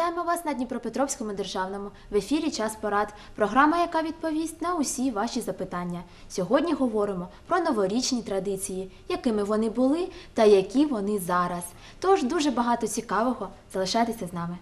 Вітаємо вас на Дніпропетровському державному в ефірі Час порад. Програма, яка відповість на усі ваші запитання. Сьогодні говоримо про новорічні традиції, якими вони були та які вони зараз. Тож дуже багато цікавого. Залишайтеся з нами.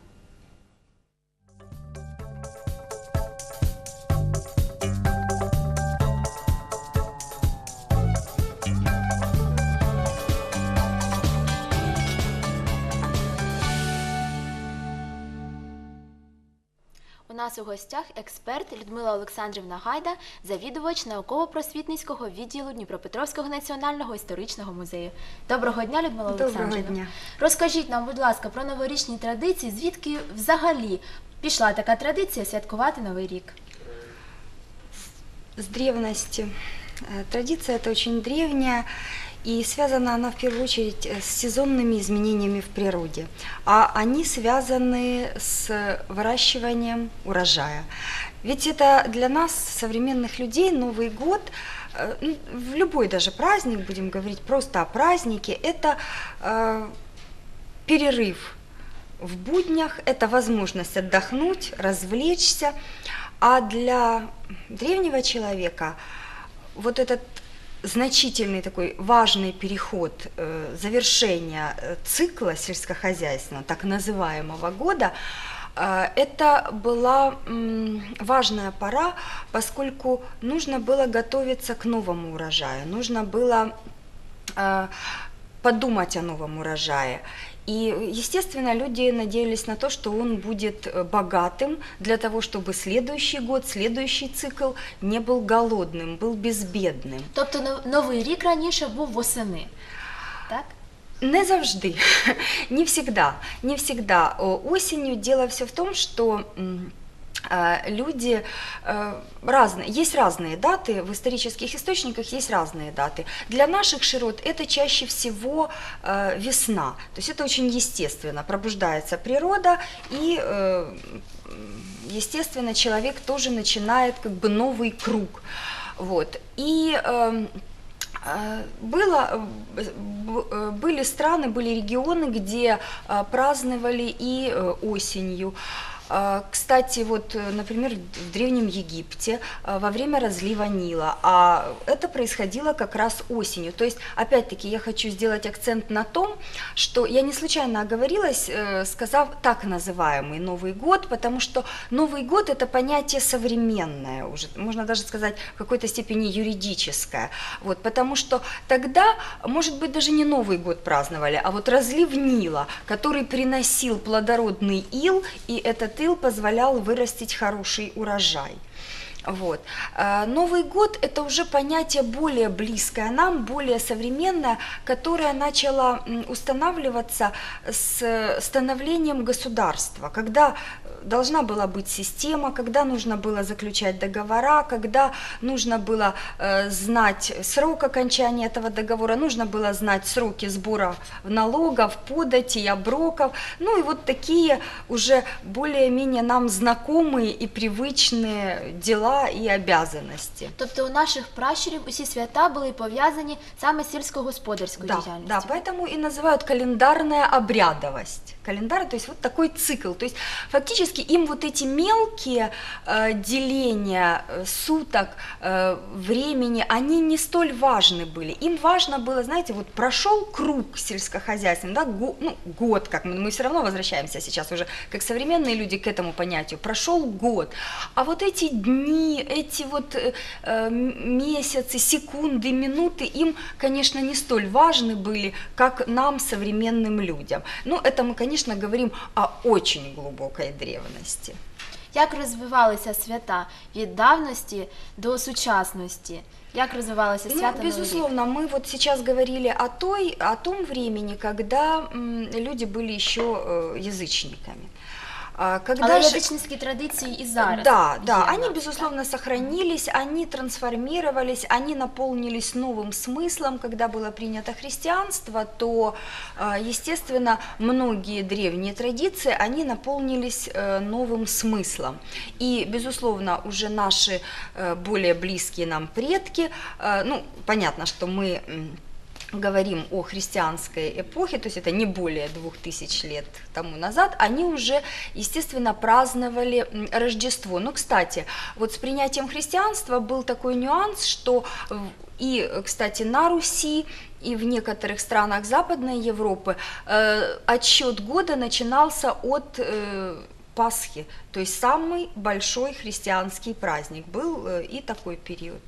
Нас у гостях експерт Людмила Олександрівна Гайда, завідувач науково-просвітницького відділу Дніпропетровського національного історичного музею. Доброго дня, Людмила Доброго Олександрівна. дня. Розкажіть нам, будь ласка, про новорічні традиції, звідки взагалі пішла така традиція святкувати Новий рік? С древности. Э, Традиция эта очень древняя, и связана она в первую очередь э, с сезонными изменениями в природе. А они связаны с выращиванием урожая. Ведь это для нас, современных людей, Новый год, э, ну, в любой даже праздник, будем говорить просто о празднике, это э, перерыв в буднях, это возможность отдохнуть, развлечься. А для древнего человека вот этот значительный такой важный переход э, завершения э, цикла сельскохозяйственного, так называемого года, э, это была м, важная пора, поскольку нужно было готовиться к новому урожаю, нужно было э, подумать о новом урожае. И, естественно, люди надеялись на то, что он будет э, богатым для того, чтобы следующий год, следующий цикл не был голодным, был безбедным. Тобто нов- Новий рік раніше був восени. Так? Не завжди, не всегда, не всегда. Осенью дело все в том, что люди э, разные, есть разные даты, в исторических источниках есть разные даты. Для наших широт это чаще всего э, весна, то есть это очень естественно, пробуждается природа и э, естественно человек тоже начинает как бы новый круг. Вот. И эм, было, были страны, были регионы, где праздновали и осенью. Э, Кстати, вот, э, например, в Древнем Египте э, во время разлива Нила, а это происходило как раз осенью. То есть, опять-таки, я хочу сделать акцент на том, что я не случайно оговорилась, э, сказав так называемый Новый год, потому что Новый год – это понятие современное уже, можно даже сказать, в какой-то степени юридическое. Вот, потому что тогда, может быть, даже не Новый год праздновали, а вот разлив Нила, который приносил плодородный ил, и этот ил позволял вырастить хороший урожай. Вот. Э, Новый год – это уже понятие более близкое нам, более современное, которое начало устанавливаться с становлением государства, когда должна была быть система, когда нужно было заключать договора, когда нужно было э, знать срок окончания этого договора, нужно было знать сроки сбора налогов, податей, оброков, ну и вот такие уже более-менее нам знакомые и привычные дела и обязанности. Тобто у наших пращурів усі свята були пов'язані саме з сільськогосподарською Да, діяльністю. да, поэтому и называют календарная обрядовость. Календарь, то есть вот такой цикл. То есть фактически им вот эти мелкие э, деления э, суток, э, времени, они не столь важны были. Им важно было, знаете, вот прошел круг сельскохозяйственный, да, го- ну, год, как мы, мы все равно возвращаемся сейчас уже, как современные люди к этому понятию, прошел год. А вот эти дни, эти вот э, э, месяцы, секунды, минуты, им, конечно, не столь важны были, как нам, современным людям. Но это мы, конечно, говорим о очень глубокой древности Як розвивалися свята від давності до сучасності? Як розвивалися Ну, свята Новий рік? безусловно, мы вот сейчас говорили о, той, о том времени, когда м, люди были еще э, язычниками. А, Когда Але же- язичницькі традиції і зараз. Да, да, є, они, так? безусловно, сохранились, они трансформировались, они наполнились новым смыслом. Когда было принято христианство, то, э, естественно, многие древние традиции, они наполнились э, новым смыслом. И, безусловно, уже наши э, более близкие нам предки, э, ну, понятно, что мы... говорим о христианской эпохе, то есть это не более двух тысяч лет тому назад, они уже, естественно, праздновали Рождество. Ну, кстати, вот с принятием христианства был такой нюанс, что и, кстати, на Руси, и в некоторых странах Западной Европы э, отсчет года начинался от э, Пасхи, то есть самый большой христианский праздник. Был э, и такой период.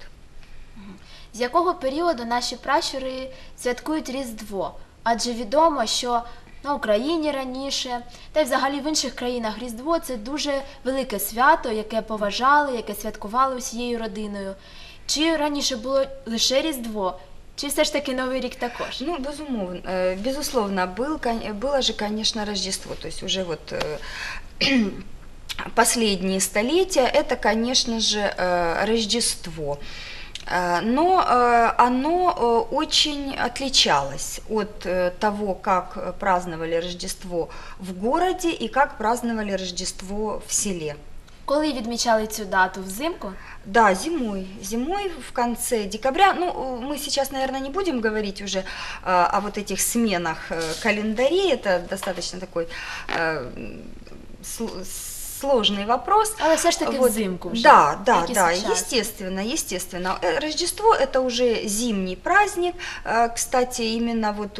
З якого періоду наші пращури святкують Різдво? Адже відомо, що на Україні раніше, та й взагалі в інших країнах Різдво це дуже велике свято, яке поважали, яке святкували усією родиною. Чи раніше було лише Різдво, чи все ж таки Новий рік також? Ну, безумовно, э, безусловно, был, кон- было же, конечно, Рождество, то есть уже вот э, последние столетия, это, конечно же, э, Рождество. Э, Но э, оно э, очень отличалось от того, как праздновали Рождество в городе и как праздновали Рождество в селе. Коли відмічали цю дату взимку? Да, зимой. Зимой в конце декабря. Ну, мы сейчас, наверное, не будем говорить уже э, о вот этих сменах э, календарей. Это достаточно такой э, сложный вопрос. Але все ж таки Вот, взимку вже. Да, да, да, естественно, естественно. Э, Рождество это уже зимний праздник. Э, Кстати, именно вот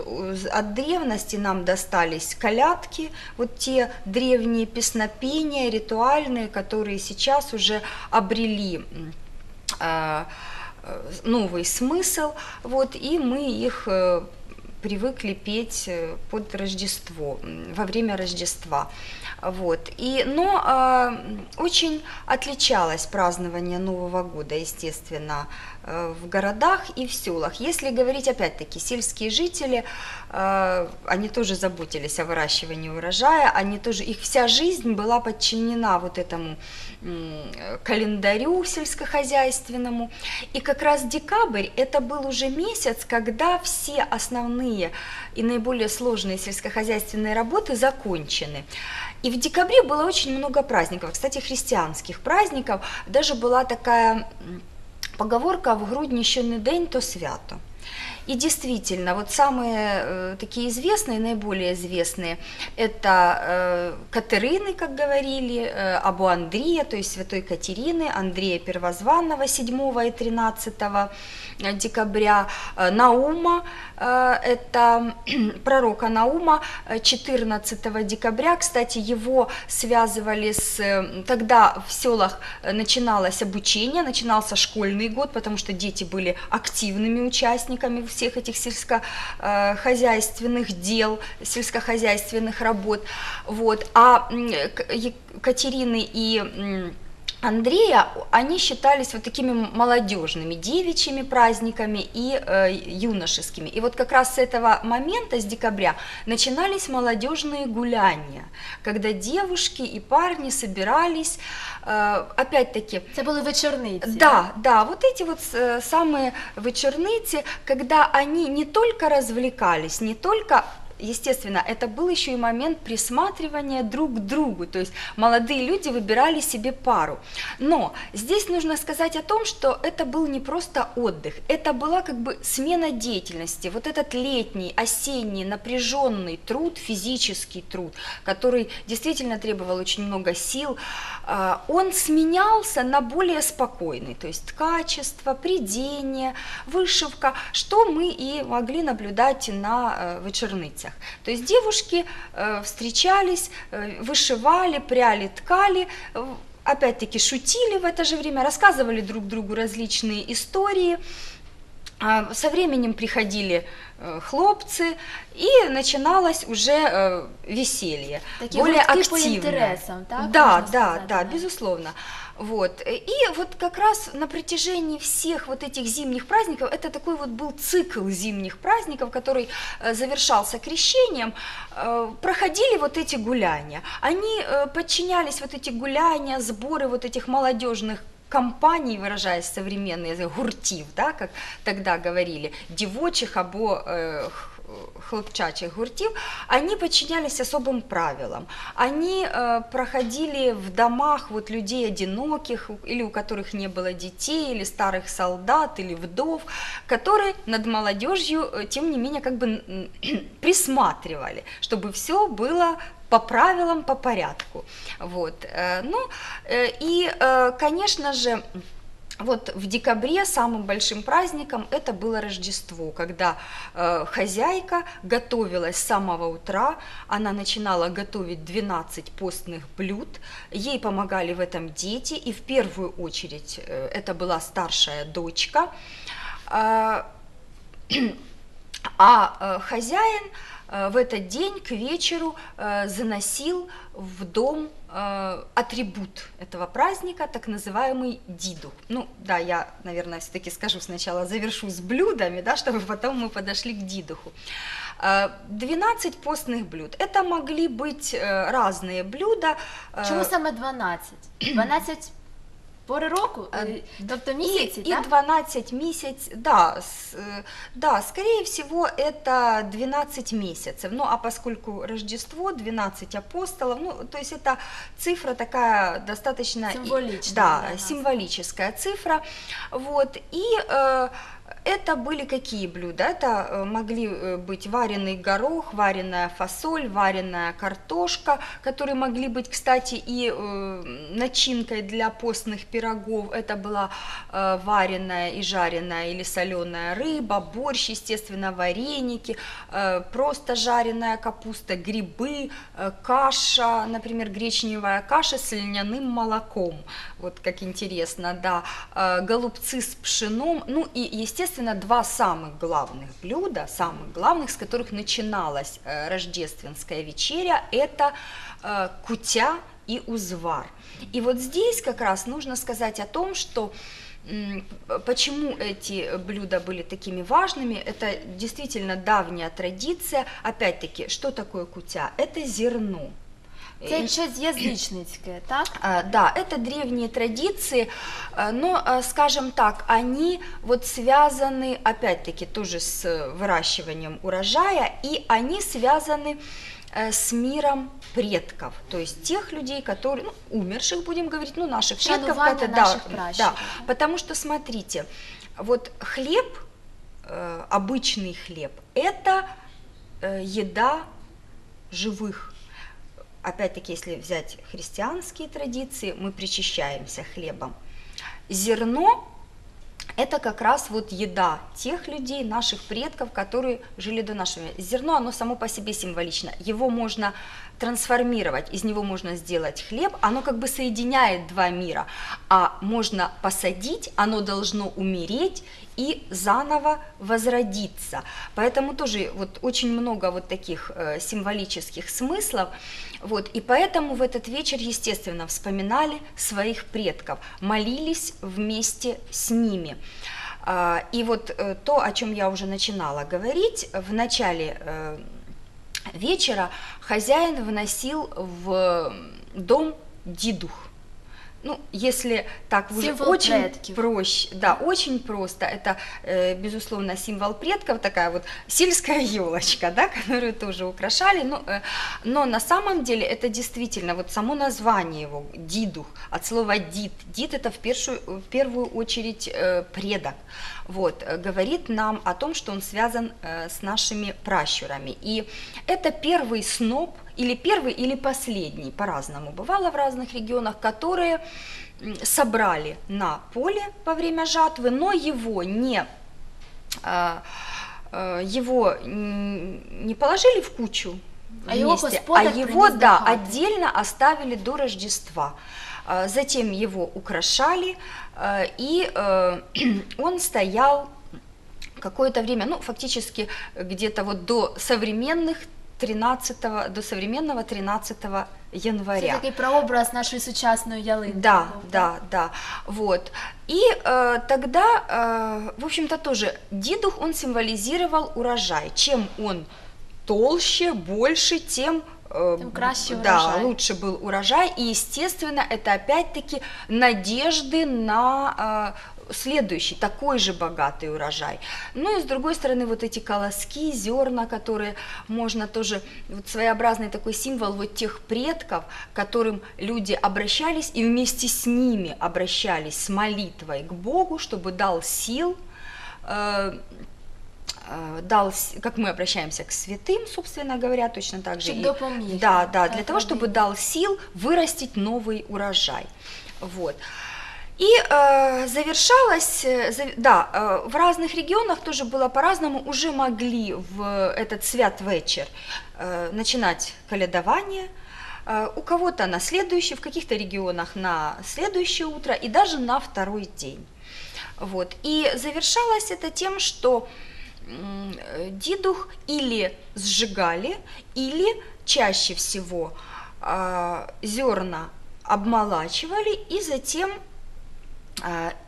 от древности нам достались колядки, вот те древние песнопения, ритуальные, которые сейчас уже обрели э, новый смысл, вот, и мы их привыкли петь э, под Рождество, во время Рождества. Вот. И, но э, очень отличалось празднование Нового года, естественно, в городах и в селах. Если говорить, опять-таки, сельские жители, э, они тоже заботились о выращивании урожая, они тоже, их вся жизнь была подчинена вот этому календарю сельскохозяйственному. И как раз декабрь это был уже месяц, когда все основные и наиболее сложные сельскохозяйственные работы закончены. И в декабре было очень много праздников, кстати, христианских праздников. Даже была такая поговорка «в грудь ще не день, то свято». И действительно, вот самые э, такие известные, наиболее известные, это э, Катерины, как говорили, э, Абу Андрея, то есть святой Катерины, Андрея Первозванного 7 и 13 декабря, э, Наума, э, это пророка Наума, э, 14 декабря, кстати, его связывали с, э, тогда в селах э, начиналось обучение, начинался школьный год, потому что дети были активными участниками всех этих сельскохозяйственных дел, сельскохозяйственных работ. Вот. А м, К- Е- Катерины и Андрея, они считались вот такими молодежными, девичьими праздниками и э, юношескими. И вот как раз с этого момента, с декабря, начинались молодежные гуляния, когда девушки и парни собирались, э, опять-таки, Це були вечорниці. да, да, вот эти вот э, самые вечерницы, когда они не только развлекались, не только Естественно, это был еще и момент присматривания друг к другу, то есть молодые люди выбирали себе пару. Но здесь нужно сказать о том, что это был не просто отдых, это была как бы смена деятельности. Вот этот летний, осенний, напряженный труд, физический труд, который действительно требовал очень много сил, а, он сменялся на более спокойный, то есть ткачество, придение, вышивка, что мы и могли наблюдать на э, вечерницах. То есть девушки э, встречались, э, вышивали, пряли, ткали, э, опять-таки шутили в это же время, рассказывали друг другу различные истории. А, Со временем приходили хлопцы, и начиналось уже веселье, Такі более гуртки по активное. інтересам, так? Да, да, сказати, да, безусловно. Вот. И вот как раз на протяжении всех вот этих зимних праздников, это такой вот был цикл зимних праздников, который э, завершался крещением, э, проходили вот эти гуляния. Они э, подчинялись вот эти гуляния, сборы вот этих молодежных компаний, выражаясь современные, гуртив, да, как тогда говорили, девочих або э, хлопчачих гуртів, они подчинялись особым правилам. Они э, проходили в домах вот людей одиноких, или у которых не было детей, или старых солдат, или вдов, которые над молодежью, э, тем не менее, как бы присматривали, чтобы все было по правилам, по порядку. Вот. э, Ну, э, и, конечно же, вот в декабре самым большим праздником это было Рождество, когда э, хозяйка готовилась с самого утра, она начинала готовить 12 постных блюд, ей помогали в этом дети, и в первую очередь э, это была старшая дочка. А, а э, хозяин э, в этот день к вечеру э, заносил в дом э, атрибут этого праздника, так называемый дидух. Ну да, я, наверное, все-таки скажу сначала, завершу с блюдами, да, чтобы потом мы подошли к дидуху. Э, 12 постных блюд. Это могли быть э, разные блюда. э, Чому саме 12? 12 пори року? Тобто И, місяці, и так? 12 месяц, да, с- да, скорее всего, это 12 месяцев. Ну, а поскольку Рождество, 12 апостолов, ну, то есть это цифра такая достаточно... Символичная Да, символическая цифра. Вот, и э, это были какие блюда? Это э, могли э, быть вареный горох, вареная фасоль, вареная картошка, которые могли быть, кстати, и э, начинкой для постных пирогов. Это была вареная и жареная или соленая рыба, борщ, естественно, вареники, просто жареная капуста, грибы, каша, например, гречневая каша с льняным молоком. Вот как интересно, да. Голубцы с пшеном. Ну и, естественно, два самых главных блюда, самых главных, с которых начиналась э, рождественская вечеря, это э, кутя и узвар. И вот здесь как раз нужно сказать о том, что Почему эти блюда были такими важными? Это действительно давняя традиция. Опять-таки, что такое кутя? Это зерно. Це щось язичницьке, так? а, Да, это древние традиции, а, но, а, скажем так, они вот связаны, опять-таки, тоже с э, выращиванием урожая, и они связаны э, с миром предков, то есть тех людей, которые, ну, умерших, будем говорить, ну, наших предков. Это- наших да, да, потому что, смотрите, вот хлеб, э, обычный хлеб, это э, еда живых. Опять-таки, если взять христианские традиции, мы причащаемся хлебом. Зерно – это как раз вот еда тех людей, наших предков, которые жили до нашего. Зерно, оно само по себе символично. Его можно трансформировать, из него можно сделать хлеб, оно как бы соединяет два мира. А можно посадить, оно должно умереть и заново возродиться. Поэтому тоже вот очень много вот таких э, символических смыслов. Вот, и поэтому в этот вечер, естественно, вспоминали своих предков, молились вместе с ними. А, И вот э, то, о чем я уже начинала говорить, в начале э, вечера хозяин вносил в дом дидух. Ну, если так уже Символ очень предков. проще, да, очень просто. Это, э, безусловно, символ предков, такая вот сельская елочка, да, которую тоже украшали. Но, э, но на самом деле это действительно вот само название его дидух от слова дид. Дид это в первую, в первую очередь э, предок. Вот, э, говорит нам о том, что он связан э, с нашими пращурами. И это первый сноп, или первый, или последний, по-разному. Бывало в разных регионах, которые собрали на поле во время жатвы, но его не а, а, его не положили в кучу А его а его, да, отдельно оставили до Рождества. А, Затем его украшали, и э, он стоял какое-то время, ну, фактически где-то вот до современных 13 до современного 13 Це января. такий прообраз нашої сучасної ялинки. Да, да, да. Вот. И э, тогда, э, в общем-то, тоже дедух, он символизировал урожай. Чем он толще, больше, тем э, Тем краще да, урожай. лучше был урожай. И, естественно, это опять-таки надежды на э, следующий, такой же богатый урожай. Ну и с другой стороны, вот эти колоски, зерна, которые можно тоже, вот своеобразный такой символ вот тех предков, к которым люди обращались и вместе с ними обращались с молитвой к Богу, чтобы дал сил, э, э, дал, как мы обращаемся к святым, собственно говоря, точно так же. Щоб и- да, да, для того, чтобы дал сил вырастить новый урожай. Вот. И э, завершалось, э, да, э, в разных регионах тоже было по-разному, уже могли в этот свят вечер э, начинать калядование, Э, у кого-то на следующий, в каких-то регионах на следующее утро и даже на второй день. Вот. И завершалось это тем, что э, дидух или сжигали, или чаще всего а, зерна обмолачивали и затем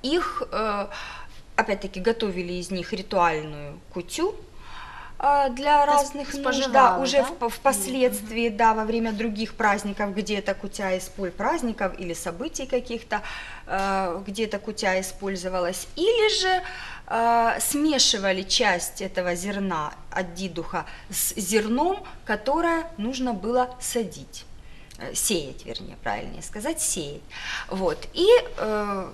их, э, опять-таки, готовили из них ритуальную кутю а, для То разных нужд, да, уже да? впоследствии, да, во время других праздников, где эта кутя исполь праздников или событий каких-то, э, где эта кутя использовалась, или же э, смешивали часть этого зерна от дидуха с зерном, которое нужно было садить сеять, вернее, правильнее сказать, сеять. Вот. И э,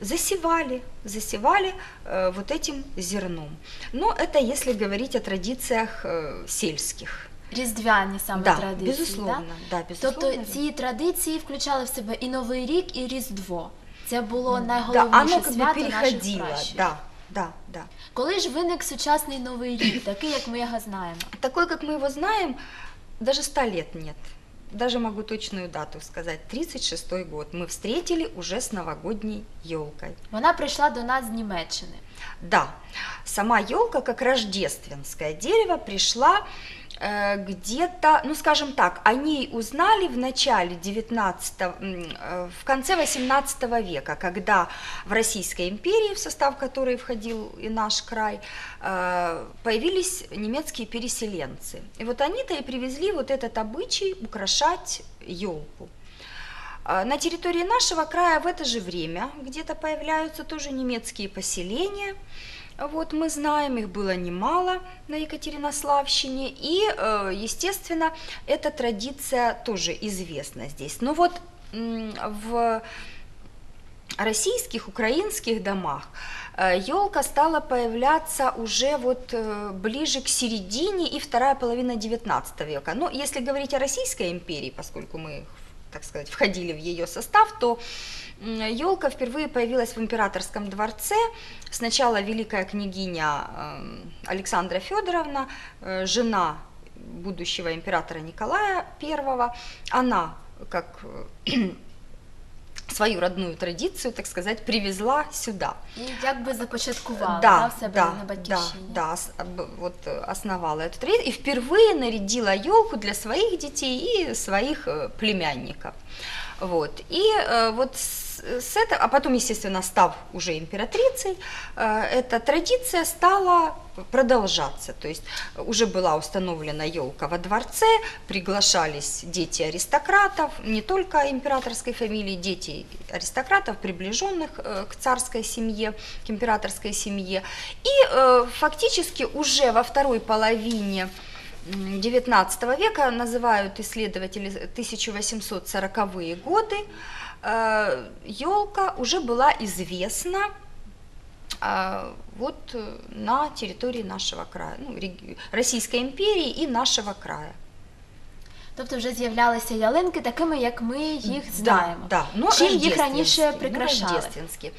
засевали, засевали э, вот этим зерном. Но это если говорить о традициях э, сельских. Різдвяні саме да, традиції. безусловно, да, Да? безусловно. Тобто ці традиції включали в себе і Новий рік, і Різдво. Це було да, найголовніше оно как бы свято наших переходило, пращурів. да, да, да. Коли ж виник сучасний Новий рік, такий, як ми його знаємо? Такой, как мы его знаем, даже ста лет нет. Даже могу точную дату сказать. 36-й год. Мы встретили уже с новогодней елкой. Вона прийшла до нас з Німеччини. Да, сама елка как рождественское дерево пришла где-то, ну скажем так, о ней узнали в начале 19 м, э, в конце 18 века, когда в Российской империи, в состав которой входил и наш край, э, появились немецкие переселенцы. И вот они-то и привезли вот этот обычай украшать елку. На территории нашего края в это же время где-то появляются тоже немецкие поселения. Вот мы знаем, их было немало на Екатеринославщине. И, э, естественно, эта традиция тоже известна здесь. Но вот в российских, украинских домах елка стала появляться уже вот э, ближе к середине и вторая половина 19 века. Но если говорить о Российской империи, поскольку мы, так сказать, входили в ее состав, то елка впервые появилась в императорском дворце. Сначала великая княгиня э, Александра Федоровна, э, жена будущего императора Николая I, она как э, свою родную традицию, так сказать, привезла сюда. І якби започаткувала да, в себе на да, батьківщині. да, ос- об- вот э, основала эту традицию и впервые нарядила елку для своих детей и своих э, племянников. Вот. И э, вот с, с этого, а потом, естественно, став уже императрицей, э, эта традиция стала продолжаться. То есть уже была установлена елка во дворце, приглашались дети аристократов, не только императорской фамилии, дети аристократов, приближенных э, к царской семье, к императорской семье. И э, фактически уже во второй половине 19 века, называют исследователи 1840-е годы, елка уже была известна а, вот э, на территории нашего края, ну, реги- Российской империи и нашего края. Тобто вже з'являлися ялинки такими, як ми їх знаємо. Да, да, но Чим їх раніше рождественские, но прикрашали? рождественские.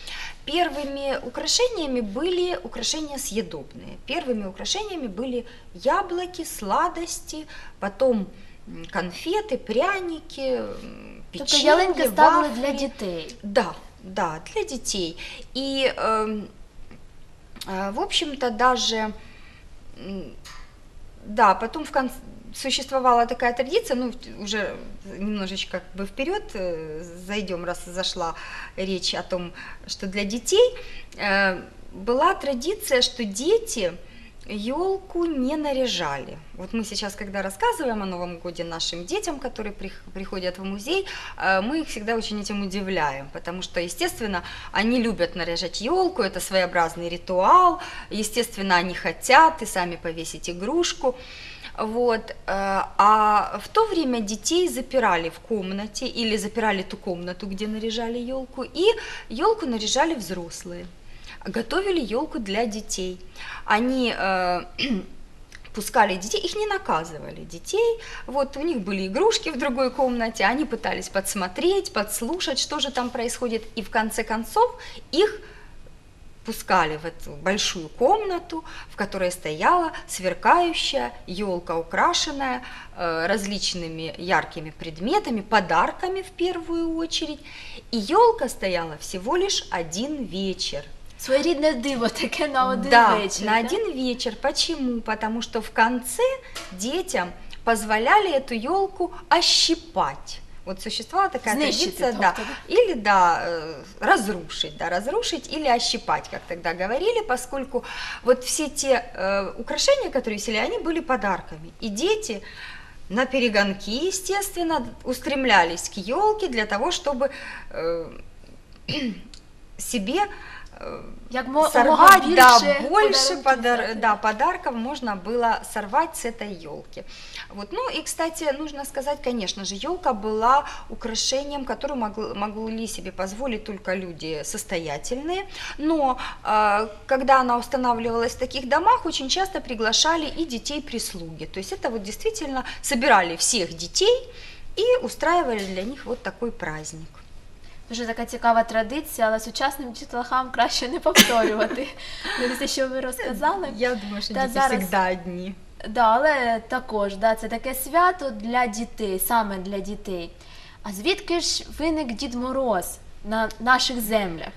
Первыми украшениями были украшения съедобные. Первыми украшениями были яблоки, сладости, потом м, конфеты, пряники, м, Тобто печенье, ялинки ставили вафли. для дітей. Да, да, для детей. И, эм, э, в общем-то, даже, м, да, потом в конце существовала такая традиция, ну, уже немножечко как бы вперед э, зайдем, раз зашла речь о том, что для детей э, была традиция, что дети елку не наряжали. Вот мы сейчас, когда рассказываем о Новом Годе нашим детям, которые прих- приходят в музей, э, мы их всегда очень этим удивляем, потому что, естественно, они любят наряжать елку, это своеобразный ритуал, естественно, они хотят и сами повесить игрушку. Вот, э, а в то время детей запирали в комнате или запирали ту комнату, где наряжали елку, и елку наряжали взрослые готовили елку для детей. Они э, пускали детей, их не наказывали, детей, вот у них были игрушки в другой комнате, они пытались подсмотреть, подслушать, что же там происходит, и в конце концов их пускали в эту большую комнату, в которой стояла сверкающая елка, украшенная э, различными яркими предметами, подарками в первую очередь. И елка стояла всего лишь один вечер. Своєрідне диво таке на один да, вечір. на да? один вечер. Почему? Потому что в конце детям позволяли эту елку ощипать. Вот существовала такая Знищити, традиция, да, тобто, или да, э, разрушить, да, разрушить или ощипать, как тогда говорили, поскольку вот все те э, украшения, которые висели, они были подарками. И дети на перегонки, естественно, устремлялись к елке для того, чтобы э, себе э, Як мо- сорвать, мога да, більше больше подар- да, подарков можно было сорвать с этой елки. Вот. Ну и, кстати, нужно сказать, конечно же, елка была украшением, которое могли, могли себе позволить только люди состоятельные, но э, когда она устанавливалась в таких домах, очень часто приглашали и детей прислуги. То есть это вот действительно собирали всех детей и устраивали для них вот такой праздник. Дуже така цікава традиція, але сучасним дітлахам краще не повторювати. Дивіться, що ви розказали. Я думаю, що діти завжди всегда. Да, але також да, це таке свято для дітей, саме для дітей. А звідки ж виник Дід Мороз на наших землях?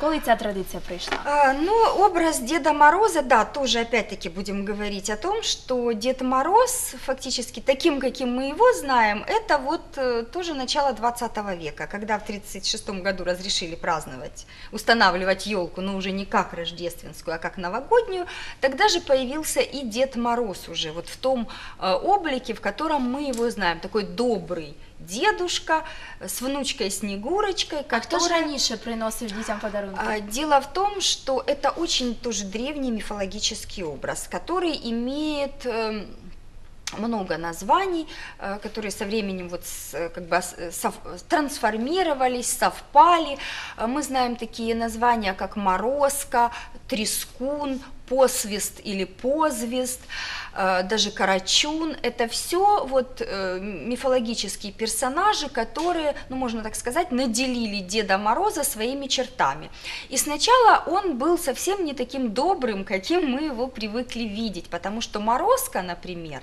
Коли ця традиція прийшла? А, Ну, образ Деда Мороза, да, тоже опять-таки будем говорить о том, что Дед Мороз фактически таким, каким мы его знаем, это вот э, тоже начало 20 века, когда в 1936 году разрешили праздновать, устанавливать елку, но уже не как рождественскую, а как новогоднюю, тогда же появился и Дед Мороз уже вот в том э, облике, в котором мы его знаем, такой добрый дедушка с внучкой Снегурочкой, А хто ж которая... раніше приносив дітям подарунки? А, Дело в том, что это очень тоже древний мифологический образ, который имеет эм, много названий, э, которые со временем вот э, как бы сов- трансформировались, совпали. Э, Мы знаем такие названия, как морозка, трескун, посвист или позвист, э, даже карачун. Это все вот э, мифологические персонажи, которые, ну можно так сказать, наделили Деда Мороза своими чертами. И сначала он был совсем не таким добрым, каким мы его привыкли видеть, потому что Морозка, например,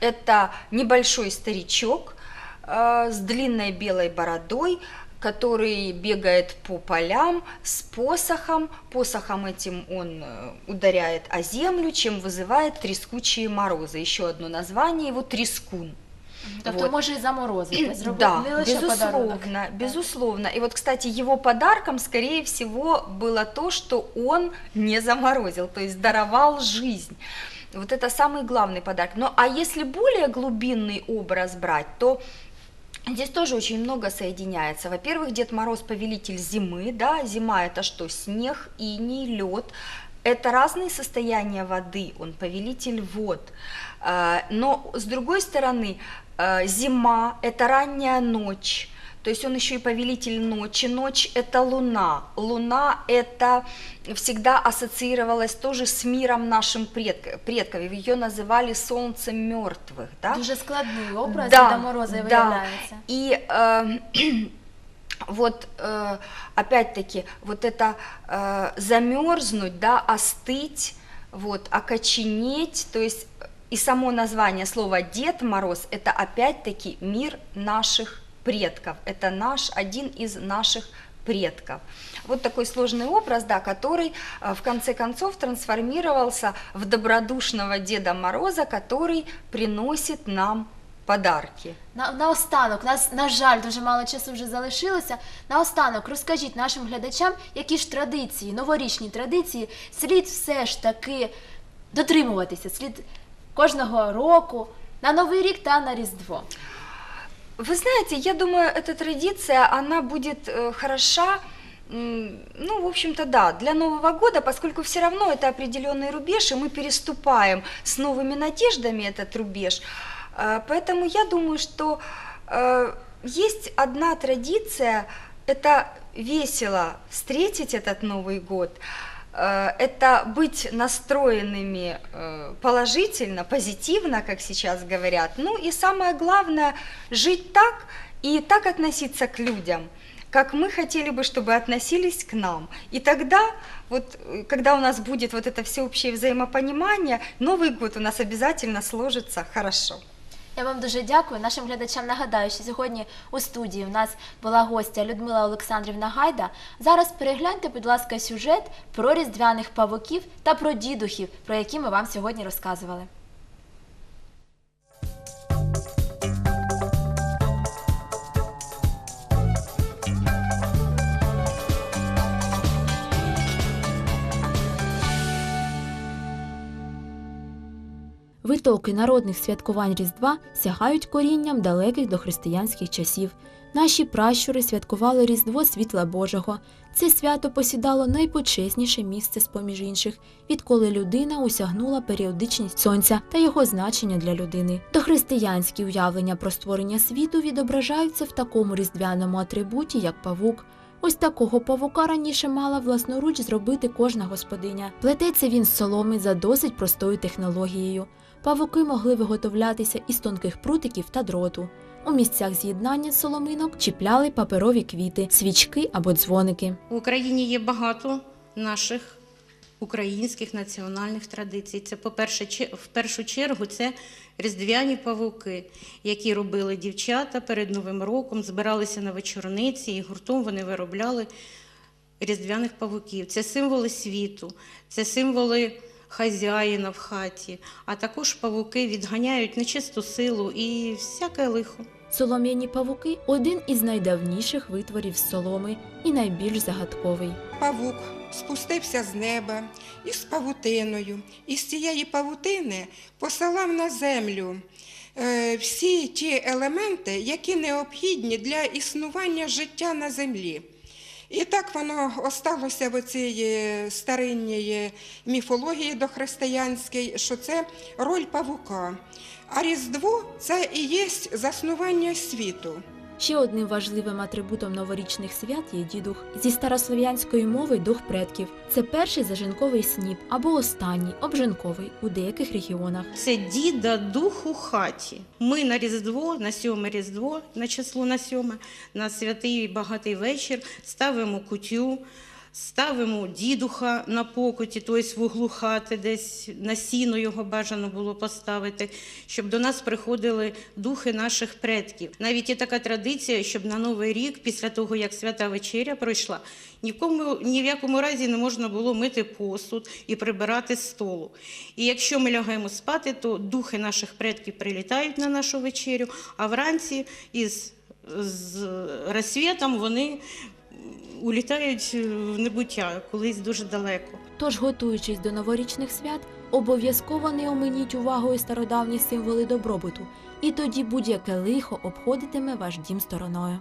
это небольшой старичок э, с длинной белой бородой, который бегает по полям с посохом. Посохом этим он э, ударяет о землю, чем вызывает трескучие морозы. Еще одно название его трескун. Тобто вот. може і заморозити, зробити Да, не лише подарунок. безусловно, безусловно. И вот, кстати, его подарком, скорее всего, было то, что он не заморозил, то есть даровал жизнь. Вот это самый главный подарок. Ну, а если более глубинный образ брать, то Здесь тоже очень много соединяется. Во-первых, Дед Мороз повелитель зимы, да, зима это что? Снег, иней, лед. Это разные состояния воды, он повелитель вод. А, Но с другой стороны, а, зима это ранняя ночь. То есть он еще и повелитель ночи. Ночь это луна. Луна это всегда ассоциировалась тоже с миром нашим предк- предков. Ее называли солнцем мертвых. Да? Дуже складний образ Да, Діда Мороза да. И э, вот э, опять-таки вот это э, замерзнуть, да, остыть, вот, окоченеть, то есть и само название слова Дед Мороз это опять-таки мир наших предков, это наш один из наших предков. Вот такой сложный образ, да, который э, в конце концов трансформировался в добродушного Деда Мороза, который приносит нам подарки. На, наостанок, нас, на жаль, дуже мало часу вже залишилося. Наостанок, розкажіть нашим глядачам, які ж традиції, новорічні традиції слід все ж таки дотримуватися слід кожного року на Новий рік та на Різдво? Вы знаете, я думаю, эта традиция, она будет э, хороша, ну, в общем-то, да, для Нового года, поскольку все равно это определенный рубеж, и мы переступаем с новыми надеждами этот рубеж. Э, Поэтому я думаю, что э, есть одна традиция, это весело встретить этот Новый год, это быть настроенными э, положительно, позитивно, как сейчас говорят. Ну и самое главное, жить так и так относиться к людям, как мы хотели бы, чтобы относились к нам. И тогда, вот, э, когда у нас будет вот это всеобщее взаимопонимание, Новый год у нас обязательно сложится хорошо. Я вам дуже дякую. Нашим глядачам нагадаю, що сьогодні у студії у нас була гостя Людмила Олександрівна Гайда. Зараз перегляньте, будь ласка, сюжет про різдвяних павуків та про дідухів, про які ми вам сьогодні розказували. Витоки народних святкувань Різдва сягають корінням далеких до християнських часів. Наші пращури святкували Різдво світла Божого. Це свято посідало найпочесніше місце з поміж інших, відколи людина осягнула періодичність сонця та його значення для людини. Дохристиянські уявлення про створення світу відображаються в такому різдвяному атрибуті, як павук. Ось такого павука раніше мала власноруч зробити кожна господиня. Плететься він з соломи за досить простою технологією. Павуки могли виготовлятися із тонких прутиків та дроту. У місцях з'єднання соломинок чіпляли паперові квіти, свічки або дзвоники. В Україні є багато наших українських національних традицій. Це, по-перше, че- в першу чергу, це різдвяні павуки, які робили дівчата перед Новим роком, збиралися на вечорниці і гуртом вони виробляли різдвяних павуків. Це символи світу, це символи хазяїна в хаті, а також павуки відганяють нечисту силу і всяке лихо. Солом'яні павуки один із найдавніших витворів соломи і найбільш загадковий. Павук спустився з неба із павутиною, і з цієї павутини посилав на землю е, всі ті елементи, які необхідні для існування життя на землі. І так воно осталося в цій старинній міфології дохристиянській, що це роль павука. А Різдво це і є заснування світу. Ще одним важливим атрибутом новорічних свят є дідух. Зі старослов'янської мови дух предків. Це перший зажинковий сніп або останній обжинковий у деяких регіонах. Це діда дух у хаті. Ми на Різдво, на сьоме Різдво, на число на сьоме, на святий багатий вечір ставимо кутю, ставимо дідуха на покуті, тобто в хати, десь на сіно його бажано було поставити, щоб до нас приходили духи наших предків. Навіть є така традиція, щоб на Новий рік, після того, як свята вечеря пройшла, нікому ні в якому разі не можна було мити посуд і прибирати столу. І якщо ми лягаємо спати, то духи наших предків прилітають на нашу вечерю, а вранці із з розсвітом вони улітають в небуття, колись дуже далеко. Тож, готуючись до новорічних свят, обов'язково не оминіть увагою стародавні символи добробуту, і тоді будь-яке лихо обходитиме ваш дім стороною.